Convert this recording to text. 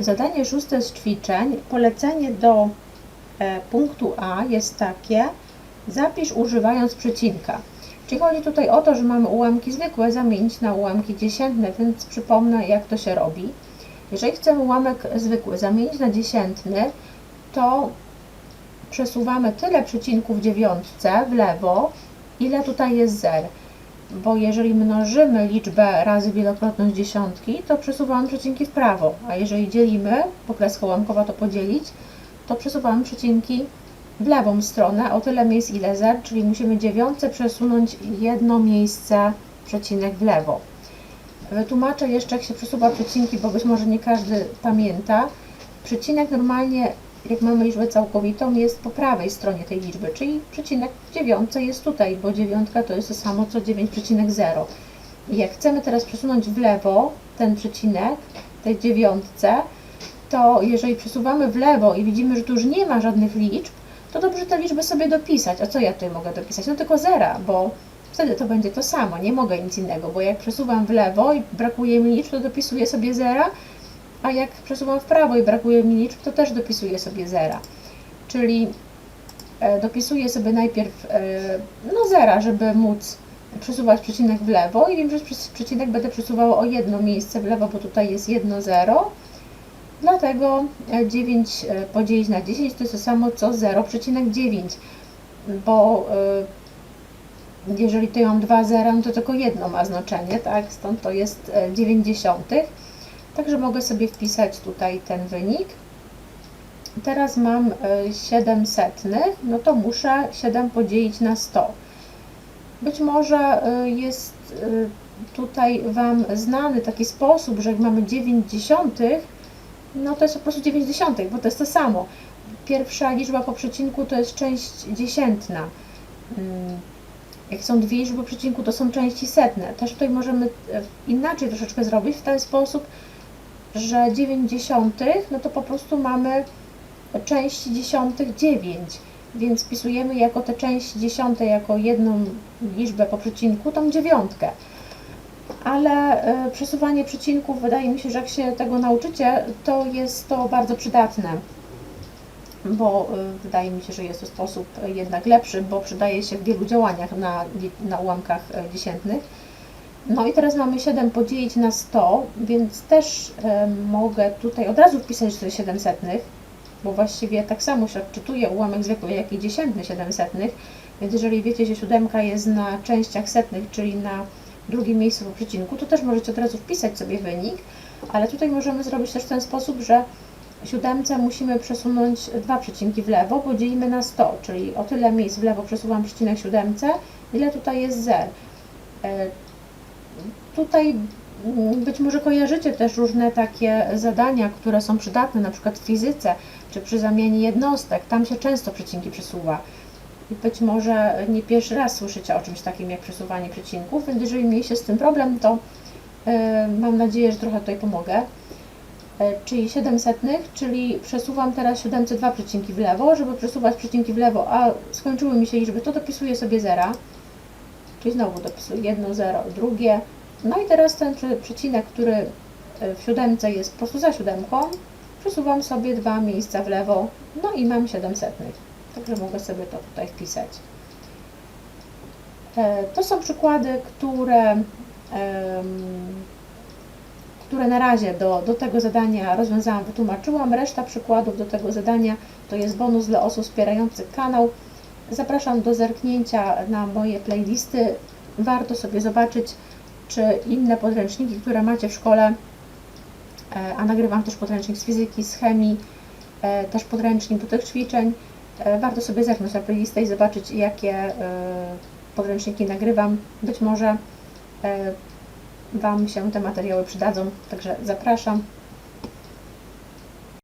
Zadanie szóste z ćwiczeń. Polecenie do e, punktu A jest takie: zapisz używając przecinka. Czyli chodzi tutaj o to, że mamy ułamki zwykłe zamienić na ułamki dziesiętne, więc przypomnę, jak to się robi. Jeżeli chcemy ułamek zwykły zamienić na dziesiętny, to przesuwamy tyle przecinków w dziewiątce w lewo, ile tutaj jest zer. Bo jeżeli mnożymy liczbę razy wielokrotność dziesiątki, to przesuwamy przecinki w prawo, a jeżeli dzielimy, bo kreska to podzielić, to przesuwamy przecinki w lewą stronę o tyle miejsc ile zer, czyli musimy dziewiątce przesunąć jedno miejsce przecinek w lewo. Wytłumaczę jeszcze, jak się przesuwa przecinki, bo być może nie każdy pamięta. Przecinek normalnie, jak mamy liczbę całkowitą, jest po prawej stronie tej liczby, czyli przecinek w dziewiątce jest tutaj, bo dziewiątka to jest to samo co 9,0. I jak chcemy teraz przesunąć w lewo ten przecinek, tej dziewiątce, to jeżeli przesuwamy w lewo i widzimy, że tu już nie ma żadnych liczb, to dobrze te liczby sobie dopisać. A co ja tutaj mogę dopisać? No tylko zera, bo wtedy to będzie to samo, nie mogę nic innego, bo jak przesuwam w lewo i brakuje mi liczb, to dopisuję sobie zera, a jak przesuwam w prawo i brakuje mi liczb, to też dopisuję sobie zera. Czyli e, dopisuję sobie najpierw e, no zera, żeby móc przesuwać przecinek w lewo i wiem, że przecinek będę przesuwała o jedno miejsce w lewo, bo tutaj jest jedno zero. Dlatego e, 9 e, podzielić na 10 to jest to samo co 0,9, bo jeżeli tutaj mam dwa zera, no to tylko jedno ma znaczenie, tak? Stąd to jest e, 90. Także mogę sobie wpisać tutaj ten wynik. Teraz mam e, 7 setnych, no to muszę 7 podzielić na 100. Być może e, jest e, tutaj Wam znany taki sposób, że jak mamy 9 dziesiątych, no to jest po prostu 9 dziesiątych, bo to jest to samo. Pierwsza liczba po przecinku to jest część dziesiętna. Mm, Jak są dwie liczby po przecinku, to są części setne. Też tutaj możemy e, inaczej troszeczkę zrobić w ten sposób, że 9 dziesiątych, no to po prostu mamy część dziesiątych 9, więc wpisujemy jako te części dziesiąte, jako jedną liczbę po przecinku, tą dziewiątkę. Ale y, przesuwanie przecinków, wydaje mi się, że jak się tego nauczycie, to jest to bardzo przydatne, bo y, wydaje mi się, że jest to sposób jednak lepszy, bo przydaje się w wielu działaniach na, na ułamkach dziesiętnych. No i teraz mamy 7 podzielić na 100, więc też e, mogę tutaj od razu wpisać, że to jest 7 setnych, bo właściwie tak samo się odczytuje ułamek zwykły, jak i dziesiętny 7 setnych, więc jeżeli wiecie, że siódemka jest na częściach setnych, czyli na drugim miejscu po przecinku, to też możecie od razu wpisać sobie wynik, ale tutaj możemy zrobić też w ten sposób, że siódemce musimy przesunąć dwa przecinki w lewo, bo dzielimy na 100, czyli o tyle miejsc w lewo przesuwam przecinek siódemce, ile tutaj jest zer. Tutaj być może kojarzycie też różne takie zadania, które są przydatne, na przykład w fizyce, czy przy zamianie jednostek. Tam się często przecinki przesuwa. I być może nie pierwszy raz słyszycie o czymś takim jak przesuwanie przecinków, więc jeżeli mieliście z tym problem, to e, mam nadzieję, że trochę tutaj pomogę. E, czyli 7 setnych, czyli przesuwam teraz 702 przecinki w lewo, żeby przesuwać przecinki w lewo, a skończyły mi się liczby, to dopisuję sobie zera. Czyli znowu dopisuję jedno, zero, drugie. No i teraz ten prze- przecinek, który e, w siódemce jest po prostu za siódemką, przesuwam sobie dwa miejsca w lewo, no i mam 7 setnych. Także mogę sobie to tutaj wpisać. E, To są przykłady, które, które na razie do, do tego zadania rozwiązałam, wytłumaczyłam. Reszta przykładów do tego zadania to jest bonus dla osób wspierających kanał. Zapraszam do zerknięcia na moje playlisty. Warto sobie zobaczyć, czy inne podręczniki, które macie w szkole, e, a nagrywam też podręcznik z fizyki, z chemii, e, też podręcznik do tych ćwiczeń. E, Warto sobie zerknąć na playlistę i zobaczyć, jakie podręczniki nagrywam. Być może Wam się te materiały przydadzą, także zapraszam.